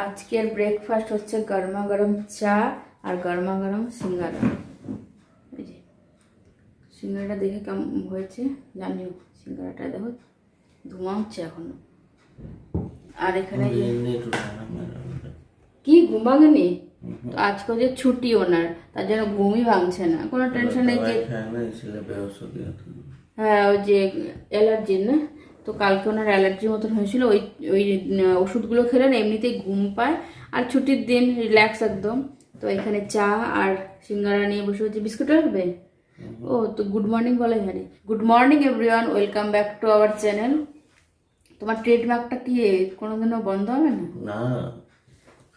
আজকের ব্রেকফাস্ট হচ্ছে গরমা গরম চা আর গরমা গরম সিঙ্গারা। এই যে সিঙ্গারাটা দেখে কেমন হয়েছে জানিও সিঙ্গারাটা দেখো ধোঁয়া হচ্ছে এখনও। আর এখানে কি ঘুম ভাঙেনি? আজকে যে ছুটি ওনার তার জন্য ঘুমই ভাঙছে না। কোনো টেনশন নেই যে হ্যাঁ ওই যে অ্যালার্জি না? তো কালকে ওনার অ্যালার্জির মতন হয়েছিল ওই ওই ওষুধগুলো খেলেন এমনিতেই ঘুম পায়। আর ছুটির দিন রিল্যাক্স একদম। তো এখানে চা আর সিঙ্গারা নিয়ে বসে হচ্ছে বিস্কুট রাখবে? ও তো গুড মর্নিং বলে জানি good morning everyone welcome back to our channel তোমার ট্রেডমার্কটা কি? কোনোদিনও বন্ধ হবে না? না।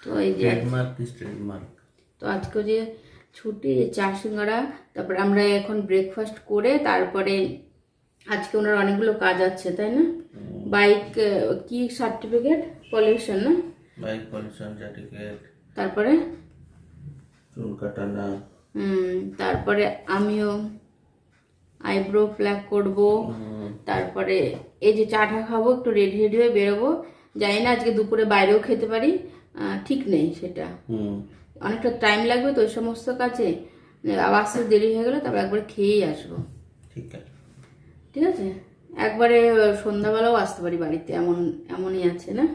তো এই যে ট্রেডমার্ক ট্রেডমার্ক তো আজকে যে ছুটি চা সিঙ্গারা তারপরে আমরা এখন ব্রেকফাস্ট করে তারপরে আজকে ওনার অনেকগুলো কাজ আছে তাই না? বাইক কি সার্টিফিকেট পলিউশন না? বাইক পলিউশন সার্টিফিকেট তারপরে? চুল কাটানা। হুম, তারপরে আমিও আইব্রো প্ল্যাক করব। তারপরে এই যে চাটা খাব একটু রেডি রেডি হয়ে বেরোবো। জানি না আজকে দুপুরে বাইরেও খেতে পারি ঠিক নেই সেটা। অনেকটা টাইম লাগবে তো ওই সমস্ত কাজে। আবার আসতে দেরি হয়ে গেলে তারপর একবার খেয়েই আসব। ঠিক আছে। ঠিক আছে? একবারে সন্ধ্যাবেলাও আসতে পারি বাড়িতে এমন এমনই আছে না?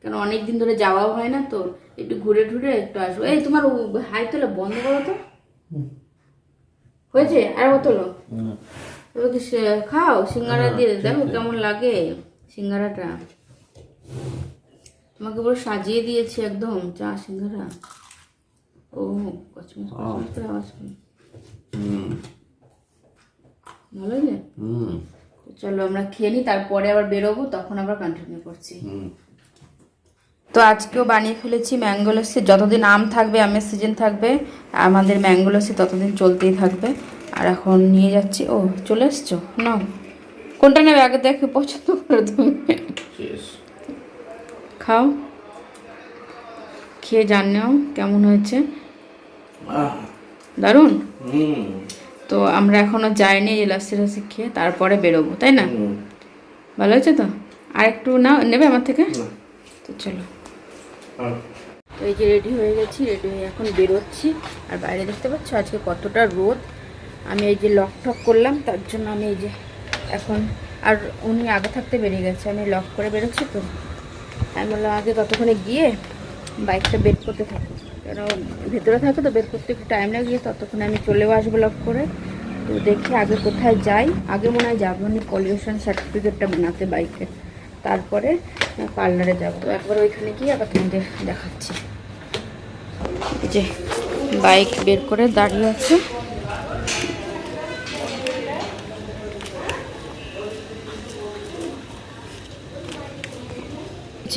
কেন অনেক দিন ধরে যাওয়াও হয় না তো একটু ঘুরে ঘুরে একটু আসব। এই তোমার হাই তোলা বন্ধ করো তো। হয়েছে? আর ও তোলো খাও সিঙ্গারা দিয়ে দেখো কেমন লাগে সিঙ্গারাটা। তোমাকে পুরো সাজিয়ে দিয়েছি একদম চা সিঙ্গারা। ও কচমচ আওয়াজ ভালো লাগে হুম। চলো আমরা খেয়ে নিই তারপরে আবার বেরোবো তখন আবার কন্টিনিউ করছি। হুম। তো আজকেও বানিয়ে ফেলেছি ম্যাঙ্গো লস্যি যতদিন আম থাকবে আমের সিজন থাকবে আমাদের ম্যাঙ্গো লস্যি ততদিন চলতেই থাকবে। আর এখন নিয়ে যাচ্ছি ও চলে এসছো? নাও। কোনটা নেবে? আগে দেখে পছন্দ করো তুমি। খাও। খেয়ে জানিও কেমন হয়েছে। দারুণ? হুম। তো আমরা এখনও যাইনি লস্যি লস্যি খেয়ে তারপরে বেরোবো তাই না? ভালো হয়েছে তো? আর একটু না নেবে আমার থেকে? তো চলো। তো এই যে রেডি হয়ে গেছি রেডি হয়ে এখন বেরোচ্ছি। আর বাইরে দেখতে পাচ্ছ আজকে কতটা রোদ। আমি এই যে লক ঠক করলাম তার জন্য আমি এই যে এখন আর উনি আগে থাকতে বেরিয়ে গেছে আমি লক করে বেরোচ্ছি তো। আমি বললাম আগে ততক্ষণে গিয়ে বাইকটা বের করতে থাকো। কেন ভেতরে থাকে তো বের করতে একটু টাইম লাগে, ততক্ষণে আমি চলেও আসব লক করে। তো দেখি আগে কোথায় যাই। আগে মনে হয় যাব না পলিউশন সার্টিফিকেটটা বানাতে বাইকের তারপরে পার্লারে যাব। তো একবার ওইখানে গিয়ে আবার তোমাদের দেখাচ্ছি। যে বাইক বের করে দাঁড়িয়ে আছে।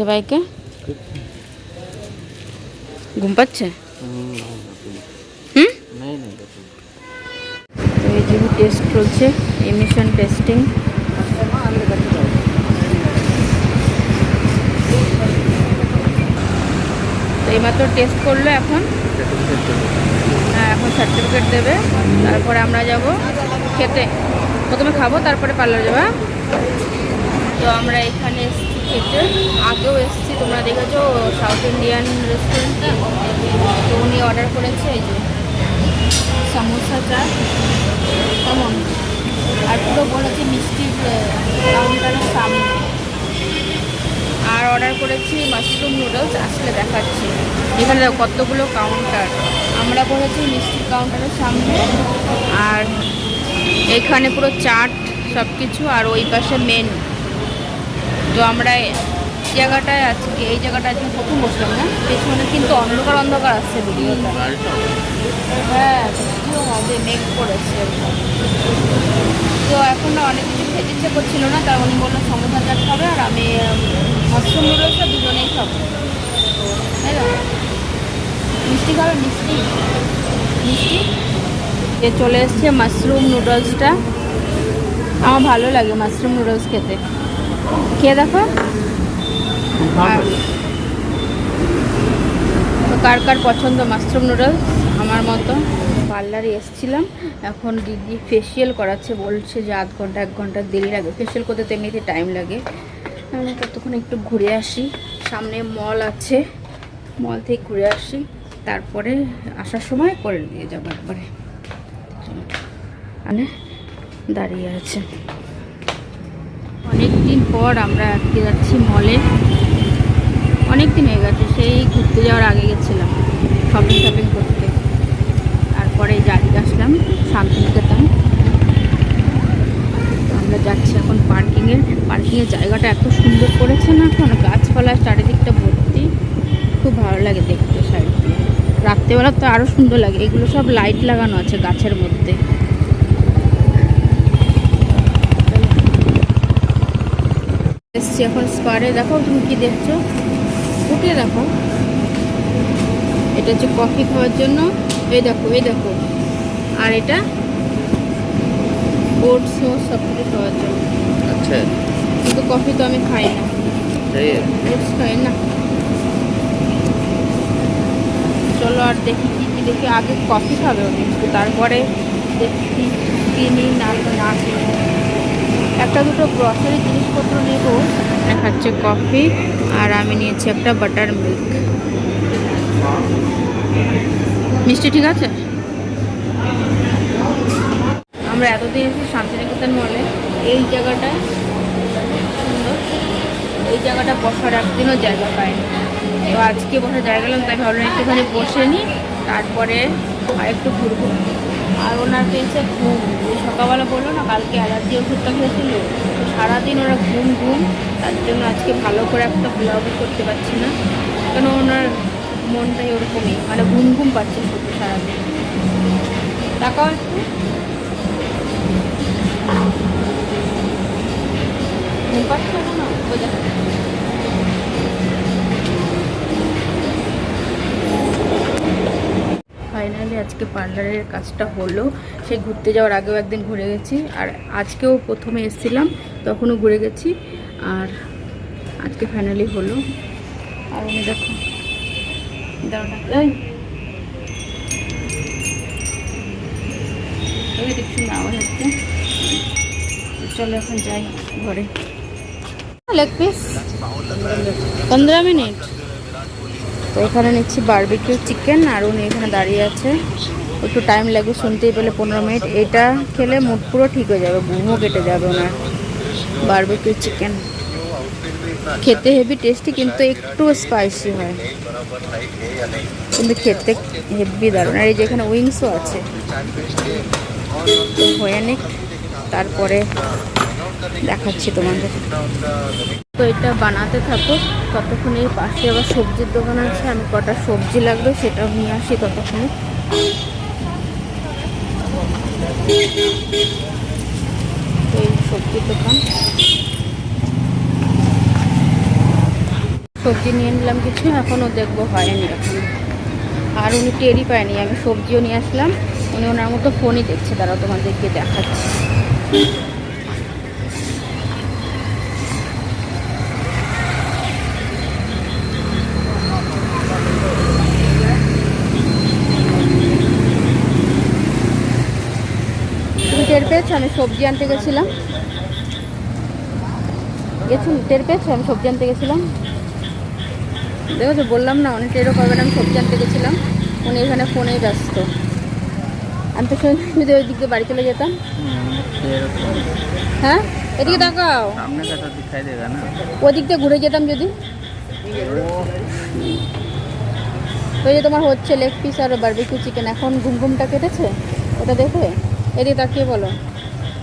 বাইকে ঘুম পাচ্ছে? তো এই যে টেস্ট চলছে এমিশন টেস্টিং এইমাত্র টেস্ট করল এখন। হ্যাঁ এখন সার্টিফিকেট দেবে। তারপরে আমরা যাব খেতে। প্রথমে খাব, তারপরে পার্লার যাব হ্যাঁ? তো আমরা এখানে খেতে। আগেও এসেছি। তোমরা দেখেছ সাউথ ইন্ডিয়ান রেস্টুরেন্টটা উনি অর্ডার করেছে এই যে সামোসা চা। কেমন? আর পুরো বলেছে মিষ্টির কাউন্টারের সামনে আর অর্ডার করেছি মাশরুম নুডলস আসলে দেখাচ্ছি। এখানে কতগুলো কাউন্টার আমরা করেছি মিষ্টির কাউন্টারের সামনে। আর এখানে পুরো চাট সব কিছু আর ওই পাশে মেন তো আমরা জায়গাটায় আজকে, এই জায়গাটা আজকে প্রথম বসলাম না? পেছনে কিন্তু অন্ধকার অন্ধকার আসছে ভিডিওটা। হ্যাঁ মেঘ করেছে। তো এখন অনেক কিছু খেতে ইচ্ছে করছিল না, তার উনি বলল সমোসা চাট খাবে আর আমি মাশরুম নুডলসটা দুজনেই খাব। তাই না? মিষ্টি খাবে? মিষ্টি? মিষ্টি? এ চলে এসছে মাশরুম নুডলসটা আমার ভালো লাগে মাশরুম নুডলস খেতে। খেয়ে দেখো। কার কার পছন্দ মাশরুম নুডলস আমার মতো। পার্লারে এসেছিলাম। এখন দিদি ফেসিয়াল করাচ্ছে, বলছে যে আধ ঘণ্টা, এক ঘণ্টা দেরি লাগে। ফেসিয়াল করতে তো এমনিতে টাইম লাগে। আমি ততক্ষণ একটু ঘুরে আসি। সামনে মল আছে। মল থেকে ঘুরে আসি। তারপরে আসার সময় করে দিয়ে যাব একবারে। মানে দাঁড়িয়ে আছে। অনেক দিন পর আমরা আজকে যাচ্ছি মলে অনেক দিন হয়ে গেছে, সেই ঘুরতে যাওয়ার আগে গেছিলাম শপিং শপিং করতে। তারপরে জারিয়ে আসলাম, শান্তিনিকেতন। আমরা যাচ্ছি এখন পার্কিংয়ের পার্কিংয়ের জায়গাটা এত সুন্দর করেছে না এখন গাছপালা চারিদিকটা ভর্তি। খুব ভালো লাগে দেখতে সাইড রাত্রেবেলা তো আরও সুন্দর লাগে, এগুলো সব লাইট লাগানো আছে গাছের মধ্যে। এসছি এখন স্কোয়ারে দেখো তুমি কি দেখছ? ফুটিয়ে দেখো। এটা হচ্ছে কফি খাওয়ার জন্য। এই দেখো এই দেখো। আর এটা ওটস সব কিছু খাওয়ার জন্য। আচ্ছা। কিন্তু কফি তো আমি খাই না। ওটস খাই না। চলো আর দেখি কী কী দেখি। আগে কফি খাবে ওদের তারপরে দেখি কিনি না কিনি একটা দুটো গ্রসারি জিনিসপত্র নেব। দেখাচ্ছে কফি আর আমি নিয়েছি একটা বাটার মিল্ক মিষ্টি ঠিক আছে? আমরা এতদিন এসেছি শান্তিনিকেতন মলে এই জায়গাটায় সুন্দর। এই জায়গাটা বসার একদিনও জায়গা পাইনি। তো আজকে বসার জায়গা গেলাম, তাই ভাবলাম একটুখানি বসে নিই, তারপরে একটু ঘুরবো। আর ওনার পেয়েছে ঘুম। ওই সকালবেলা বলল, না, কালকে অ্যালার্জি ওষুধটা খেয়েছিল। তো সারাদিন ওরা ঘুম ঘুম। তার জন্য আজকে ভালো করে একটা ব্লগ করতে পারছি না। কেন ওনার মনটাই ওরকমই মানে ঘুম ঘুম পাচ্ছে শুধু সারাদিন। একটু। ঘুম পাচ্ছে না? বোঝা আজকে পার্লারের কাজটা হলো। সে ঘুরতে যাওয়ার আগেও একদিন ঘুরে গেছি, আর আজকেও প্রথমে এসেছিলাম, তখনও ঘুরে গেছি, আর আজকে ফাইনালি হলো। আর উনি দেখো দেখছি না চলো এখন যাই ঘরে। Leg piece? পনেরো মিনিট। তো এখানে নিচ্ছি বারবিকিউ চিকেন আর উনি এখানে দাঁড়িয়ে আছে। একটু টাইম লাগবে শুনতেই পেলে পনেরো মিনিট। এটা খেলে মুড পুরো ঠিক হয়ে যাবে, ঘুমও কেটে যাবে ওনার বারবিকিউ চিকেন খেতে হেভি টেস্টি কিন্তু একটু স্পাইসি হয়। কিন্তু খেতে হেভি দারুণ। আর এই যে এখানে উইংসও আছে। হয়ে নিক, তারপরে দেখাচ্ছি তোমাদের। তো এটা বানাতে থাকো। ততক্ষণ এই পাশে আবার সবজির দোকান আছে। আমি কটা সবজি লাগবে সেটাও নিয়ে আসি ততক্ষণে। এই সবজির দোকান। সবজি নিয়ে নিলাম কিছু, এখনও দেখব হয়নি এখন আর উনি টেরই পায়নি, আমি সবজিও নিয়ে আসলাম। উনি ওনার মতো ফোনই দেখছে তারা তোমাদেরকে দেখাচ্ছি। টের পেয়েছ? আমি সবজি আনতে গেছিলাম। গেছো? টের পেয়েছ? আমি সবজি আনতে গেছিলাম। দেখো তো বললাম না উনি টেরও পাবেন আমি সবজি আনতে গেছিলাম। উনি এখানে ফোনেই ব্যস্ত। আমি তো শুনে যে ওই দিক দিয়ে বাড়ি চলে যেতাম। হ্যাঁ? এদিকে দেখাও ওদিকটা ঘুরে যেতাম যদি। ওই যে তোমার হচ্ছে লেগ পিস আর বারবিকিউ চিকেন এখন ঘুম ঘুমটা কেটেছে? ওটা দেখে এদিকে তাকিয়ে বলো।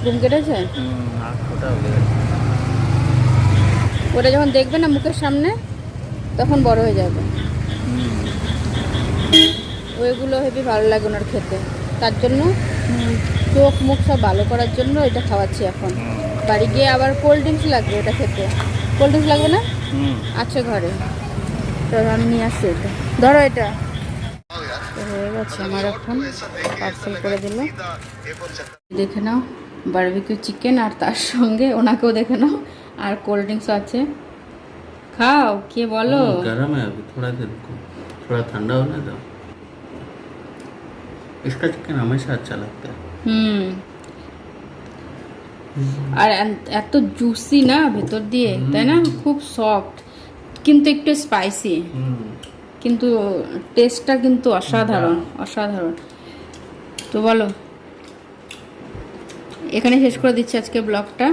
ঘুম কেটেছে? ওটা যখন দেখবে না মুখের সামনে তখন বড় হয়ে যাবে। ওইগুলো হেবি ভালো লাগে ওনার খেতে। তার জন্য চোখ মুখ সব ভালো করার জন্য এটা খাওয়াচ্ছি এখন। বাড়ি গিয়ে আবার কোল্ড ড্রিঙ্কস লাগবে এটা খেতে। কোল্ড ড্রিঙ্কস লাগবে না? আছে আচ্ছা, ঘরে। তো আমি নিয়ে আসছি এটা। ধরো এটা। তো হয়ে গেছে আমার এখন পার্সেল করে দিল দেখে নাও বারবিকিউ চিকেন আর তার সঙ্গে ওনাকেও দেখে নাও আর কোল্ড ড্রিঙ্কস আছে খাও কে বলো गर्म है अभी थोड़ा देर को थोड़ा ठंडा होने दो इसका चिकन हमेशा अच्छा लगता है হুম আর এন- এত জুসি না ভেতর দিয়ে তাই না খুব সফট কিন্তু একটু স্পাইসি কিন্তু টেস্টটা কিন্তু অসাধারণ অসাধারণ। তো বলো এখানে শেষ করে দিচ্ছি আজকে ব্লগটা।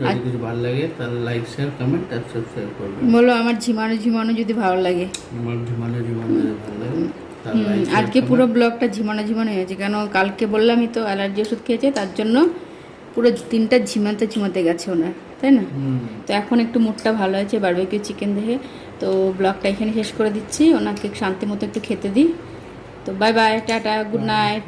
যদি কিছু ভালো লাগে তাহলে লাইক শেয়ার কমেন্ট আর সাবস্ক্রাইব করবেন বলো আমার ঝিমানো ঝিমানো যদি ভালো লাগে। আমার ঝিমানো ঝিমানো যদি ভালো লাগে আজকে পুরো ব্লগটা ঝিমানো ঝিমানো হয়েছে কেন কালকে বললামই তো অ্যালার্জি ওষুধ খেয়েছে তার জন্য পুরো তিনটা ঝিমাতে ঝিমাতে গেছে ওনার তাই না? তো এখন একটু মুডটা ভালো আছে বারবিকিউ চিকেন দেখে তো ব্লগটা এখানে শেষ করে দিচ্ছি। ওনাকে শান্তি মতো একটু খেতে দিই। তো bye bye tata good night.